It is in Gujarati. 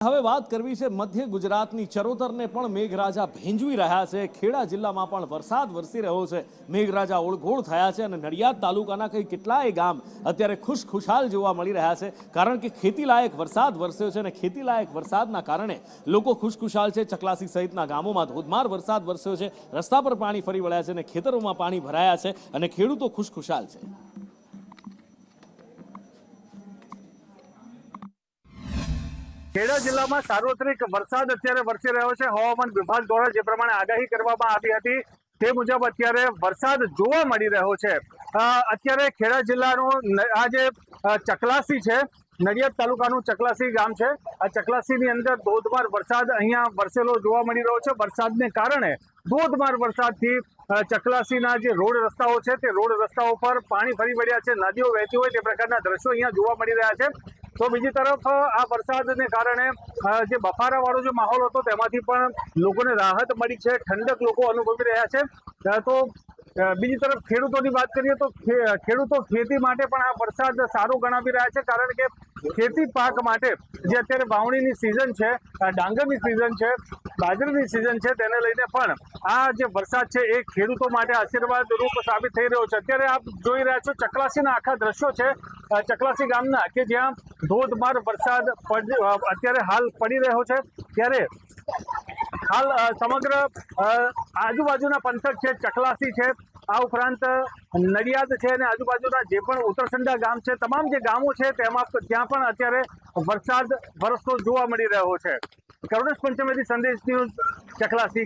હવે વાત કરવી છે મધ્ય ગુજરાતની, ચરોતરને પણ મેઘરાજા ભેંજવી રહ્યા છે. ખેડા જિલ્લામાં પણ વરસાદ વરસી રહ્યો છે. મેઘરાજા ઓળઘોળ થયા છે અને નડિયાદ તાલુકાના કંઈ કેટલાય ગામ અત્યારે ખુશ ખુશાલ જોવા મળી રહ્યા છે. કારણ કે ખેતીલાયક વરસાદ વરસ્યો છે અને ખેતીલાયક વરસાદના કારણે લોકો ખુશખુશાલ છે. ચકલાસી સહિતના ગામોમાં ધોધમાર વરસાદ વરસ્યો છે. રસ્તા પર પાણી ફરી વળ્યા છે અને ખેતરોમાં પાણી ભરાયા છે અને ખેડૂતો ખુશખુશાલ છે. ખેડા જિલ્લામાં સાર્વત્રિક વરસાદ અત્યારે વરસી રહ્યો છે. હવામાન વિભાગ દ્વારા જે પ્રમાણે આગાહી કરવામાં આવી હતી તે મુજબ અત્યારે વરસાદ જોવા મળી રહ્યો છે. અત્યારે ખેડા જિલ્લાનું આ જે ચકલાસી છે, નડિયાદ તાલુકાનું ચકલાસી ગામ છે. આ ચકલાસીની અંદર ધોધમાર વરસાદ અહીંયા વરસેલો જોવા મળી રહ્યો છે. વરસાદને કારણે ધોધમાર વરસાદથી ચકલાસીના જે રોડ રસ્તાઓ છે તે રોડ રસ્તાઓ પર પાણી ફરી વળ્યા છે. નદીઓ વહેતી હોય તે પ્રકારના દ્રશ્યો અહીંયા જોવા મળી રહ્યા છે. તો બીજી તરફ આ વરસાદને કારણે જે બફારાવાળો જે માહોલ હતો, તેમાંથી પણ લોકોને રાહત મળી છે. ઠંડક લોકો અનુભવી રહ્યા છે. તો બીજી તરફ ખેડૂતોની વાત કરીએ તો ખેડૂતો ખેતી માટે પણ આ વરસાદ સારો ગણાવી રહ્યા છે, કારણ કે ખેતી પાક માટે જે અત્યારે વાવણીની સિઝન છે ડાંગરની સિઝન છે, બાજરીની સિઝન છે, તેને લઈને પણ આ જે વરસાદ છે, એ ખેડૂતો માટે આશીર્વાદ રૂપ સાબિત થઈ રહ્યો છે. અત્યારે આપ જોઈ રહ્યા છો, ચકલાસીના આખા દ્રશ્યો છે ચકલાસી ગામના કે જ્યાં ધોધમાર વરસાદ અત્યારે હાલ પડી રહ્યો છે. ત્યારે હાલ સમગ્ર આજુબાજુના પંથક છે, ચકલાસી છે આ ઉપરાંત નડિયાદ છે અને આજુબાજુના જે પણ ઉત્તરસંડા ગામ છે, તમામ જે ગામો છે, તેમાં ત્યાં પણ અત્યારે વરસાદ, વરસતો જોવા મળી રહ્યો છે. કરુણેશ પંચમેથી સંદેશ ન્યૂઝ ચકલાસી.